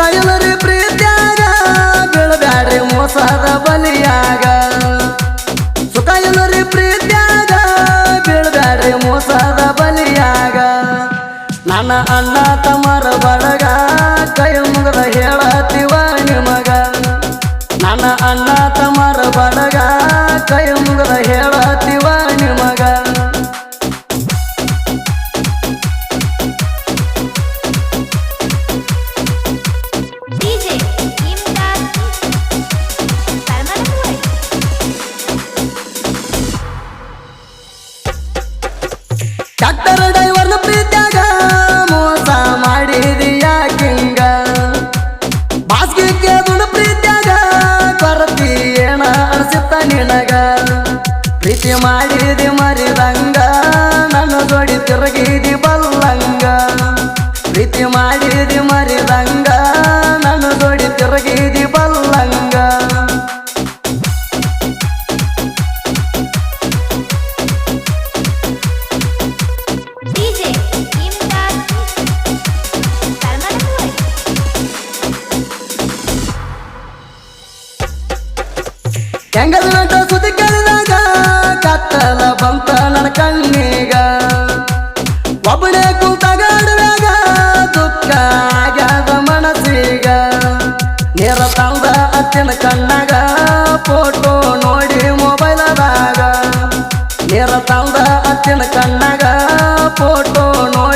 ಇಲ್ಲರಿ ಪ್ರೀತ್ಯಾಗ, ಬೀಳಬ್ಯಾಡ್ರಿ ಮೋಸದ ಬಲಿಯಾಗ. ಸುಖ ಪ್ರೀತ್ಯಾಗ, ಬೀಳಬ್ಯಾಡ್ರಿ ಮೋಸದ ಬಲಿಯಾಗ. ನನ್ನ ಅಣ್ಣ ತಮ್ಮರ ಬಳಗ ಕೈ ಮುಗದ ಹೇಳತಿವ ಡ್ರೈವರ್ನ ಪ್ರೀತ್ಯಾಗ ಮೋಸ ಪ್ರೀತ್ಯಾಗ ನಿನಗ? ಪ್ರೀತಿ ಮಾಡಿದಿ ಹೆಂಗದ ನಟ ಸುದ್ದಿ ಕೇಳಿದಾಗ ಕತ್ತಲ ಬಂತ ನನ್ನ ಕಣ್ಣೀಗ. ಒಬ್ಬನೇ ಕುಂತಾಗ ಅಡವ್ಯಾಗ ದುಃಖ ಆಗ್ಯಾದ ಮನಸ್ಸೀಗ. ನೇರ ತಂದ ಅತ್ತಿನ ಕಣ್ಣಾಗ ಫೋಟೋ ನೋಡಿ ಮೊಬೈಲದಾಗ ನೇರ ತಂದ ಅತ್ತಿನ ಕಣ್ಣಾಗ ಫೋಟೋ ನೋಡಿ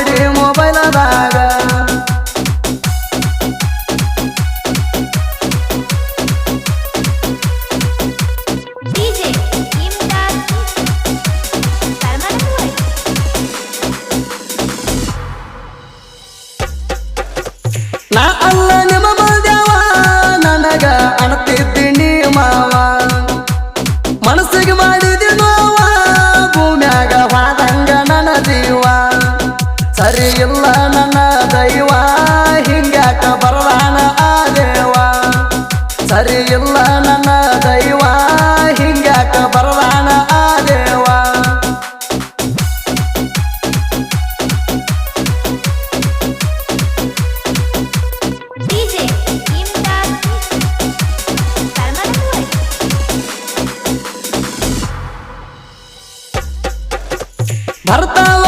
ಬರ್ತಾವ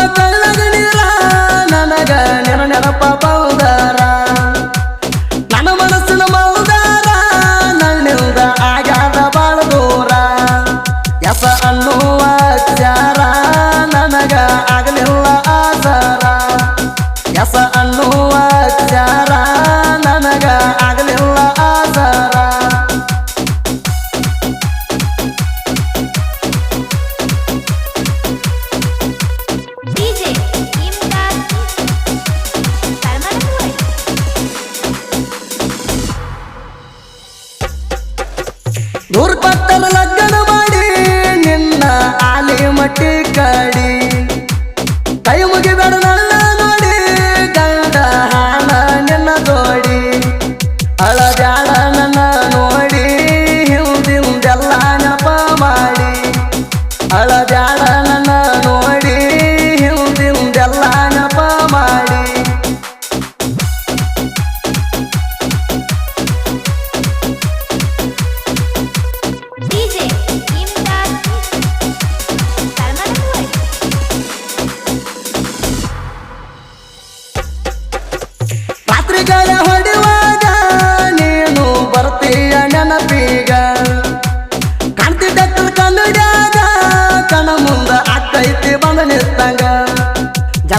ನೂರು ಪಟ್ಟರ ಲಗ್ನ ಮಾಡಿ ನಿನ್ನ ಆಲಿ ಮಟ್ಟಿ ಕಾಡಿ.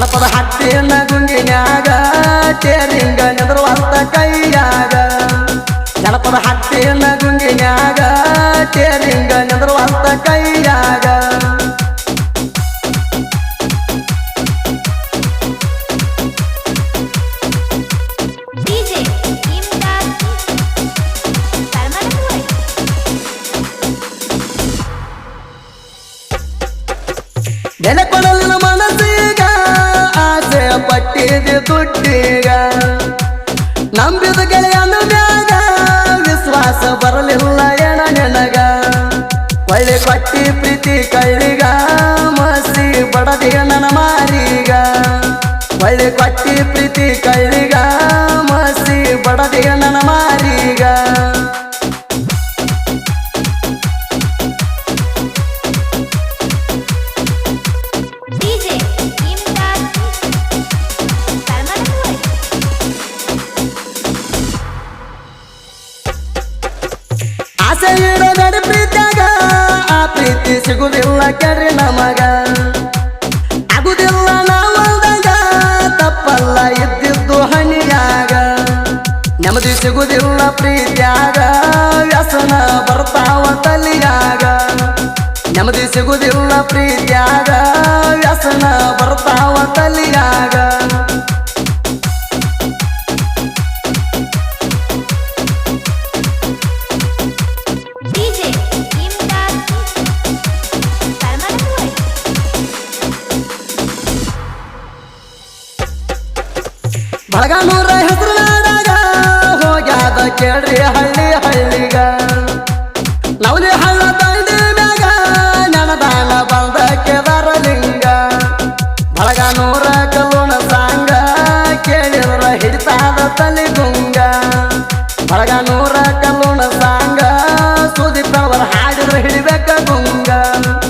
ಜನಪದ ಹತ್ತಿನ ಗುಂಗಿನ್ಯಾಗ ಚೇರಿಂಗ ನಿದ್ರವಂತ ಕೈಯಾಗ. ಗಣಪದ ಹತ್ತಿನ ಗುಂಗಿನ್ಯಾಗ ಚೇರಿಂಗ ನಿದ್ರವಂತ ಕೈಯಾಗ. DJ ಪಟ್ಟಿದೆ ದುಡ್ಡೀಗ ನಂಬಿದ ಗೆಳೆಯನ ಮ್ಯಾಗ ವಿಶ್ವಾಸ ಬರಲಿಲ್ಲ ಎಣ ನೆನಗ ಒಳ್ಳೆ ಕೊಟ್ಟಿ ಪ್ರೀತಿ ಕಳ್ಳಿಗ, ಮಸಿ ಬಡದಿಗ ನನ್ನ ಮಾರೀಗ. ಒಳ್ಳೆ ಕೊಟ್ಟಿ ಪ್ರೀತಿ ಕಳ್ಳಿಗ ಆಸೆ ಇಡಬೇಡ ಪ್ರೀತ್ಯಾಗ ಆ ಪ್ರೀತಿ ಸಿಗುದಿಲ್ಲ ಕೇಳ್ರಿ ನಮಗ. ಆಗುದಿಲ್ಲ ನಾವಲ್ದಾಗ ತಪ್ಪಲ್ಲ ಇದ್ದಿದ್ದು ಹನಿಯಾಗ ನೆಮ್ಮದಿ ಸಿಗುದಿಲ್ಲ ಪ್ರೀತ್ಯಾಗ, ವ್ಯಸನ ಬರ್ತಾವ ತಲಿಯಾಗ. ನೆಮ್ಮದಿ ಸಿಗುದಿಲ್ಲ ಪ್ರೀತ್ಯಾಗ. ಬಳಗಾನೂರ ಹೆಸರು ನಾಡಾಗ ಹೋಗ್ಯಾದ ಕೇಳ್ರಿ ಹಳ್ಳಿ ಹಳ್ಳಿಗ. ನವಲಿ ಹಳ್ಳ ದಂಡಿ ಮ್ಯಾಗ, ನೆನದಾನ ಬಂದ ಕೇದಾರಲಿಂಗ. ಬಳಗಾನೂರ